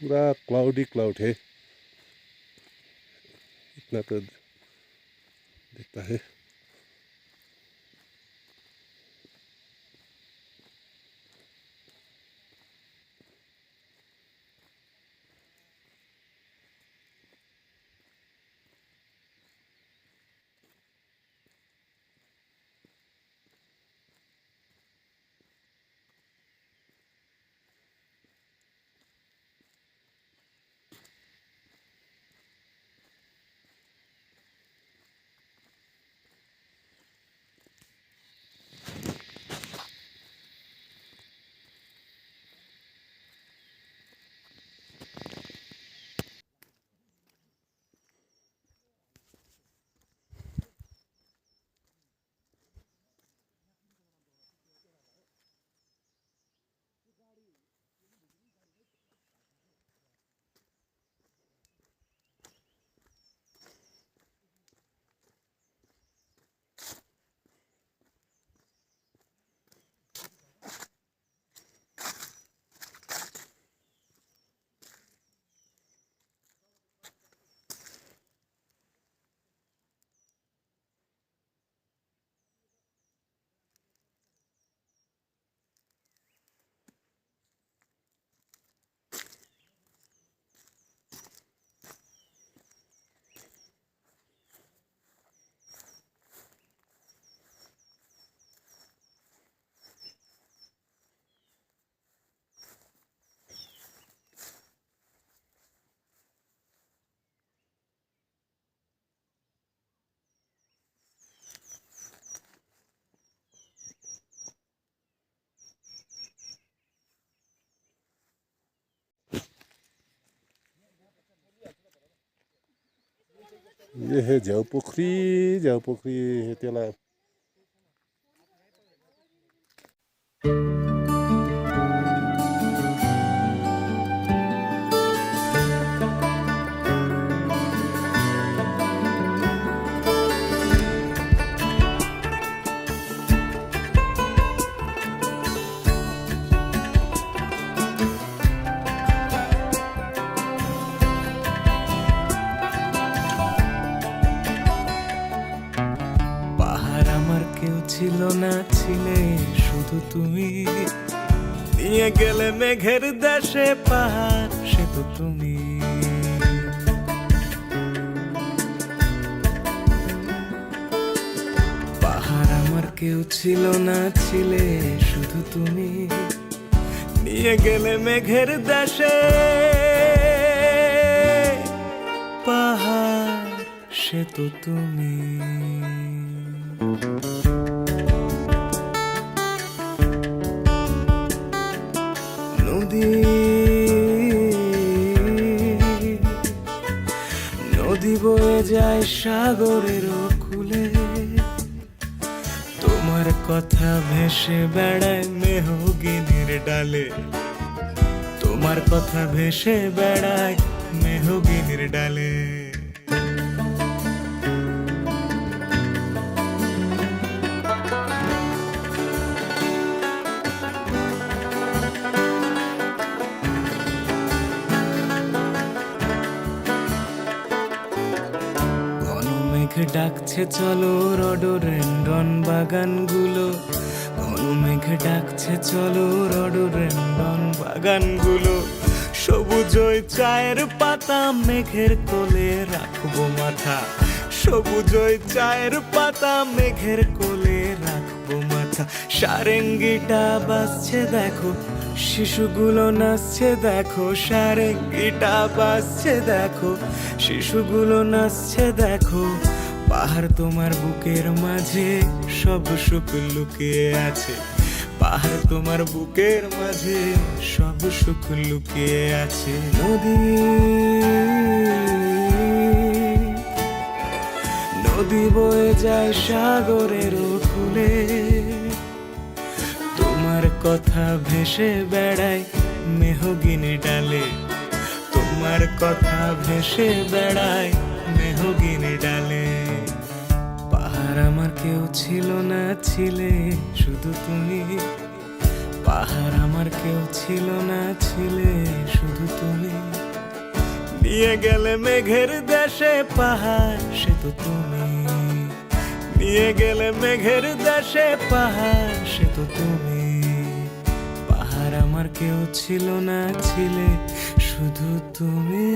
पूरा cloudy cloud है। इतना तो दिखता है। ये है जाउ पोखरी जाउ पोखरी त्यसलाई শুধু তুমি। নিয়ে গেলে মেঘের দেশে পাহাড়, সে তো তুমি। পাহাড় আমার কেউ ছিল না, ছিলে শুধু তুমি। নিয়ে গেলে মেঘের দেশে পাহাড়, সে তো তুমি। সাগরের কুলে তোমার কথা ভেসে বেড়ায় মেহগিনির ডালে। তোমার কথা ভেসে বেড়ায় মেহগিনির ডালে। মেঘ ডাকছে, চলো রডোরেন্ডন বাগানগুলো। ঘন মেঘ ডাকছে, চলো রডোরেন্ডন বাগানগুলো। সবুজ চায়ের পাতা মেঘের কোলে রাখব মাথা। সবুজ চায়ের পাতা মেঘের কোলে রাখব মাথা। সারেঙ্গিটা বাজছে, দেখো। শিশুগুলো নাচছে, দেখো। সারেঙ্গিটা বাজছে, দেখো। শিশুগুলো নাচছে, দেখো। পাহাড় তোমার বুকের মাঝে, সব সুখ লুকিয়ে আছে। পাহাড় তোমার বুকের মাঝে, সব সুখ লুকিয়ে আছে। নদী নদী বয়ে যায় সাগরের কুলে তোমার কথা ভেসে বেড়ায় মেহগিনি ডালে। তোমার কথা ভেসে বেড়ায় মেহগিনি ডালে। পাহাড় আমার কেউ ছিল না ছিলে, শুধু তুমি। পাহাড় আমার কেউ ছিল না ছিলে, শুধু তুমি। নিয়ে গেলে মেঘের দেশে পাহাড়, সে তো তুমি। নিয়ে গেলে মেঘের দেশে পাহাড়, সে তো তুমি। পাহাড় আমার কেউ ছিল না ছিলে, শুধু তুমি।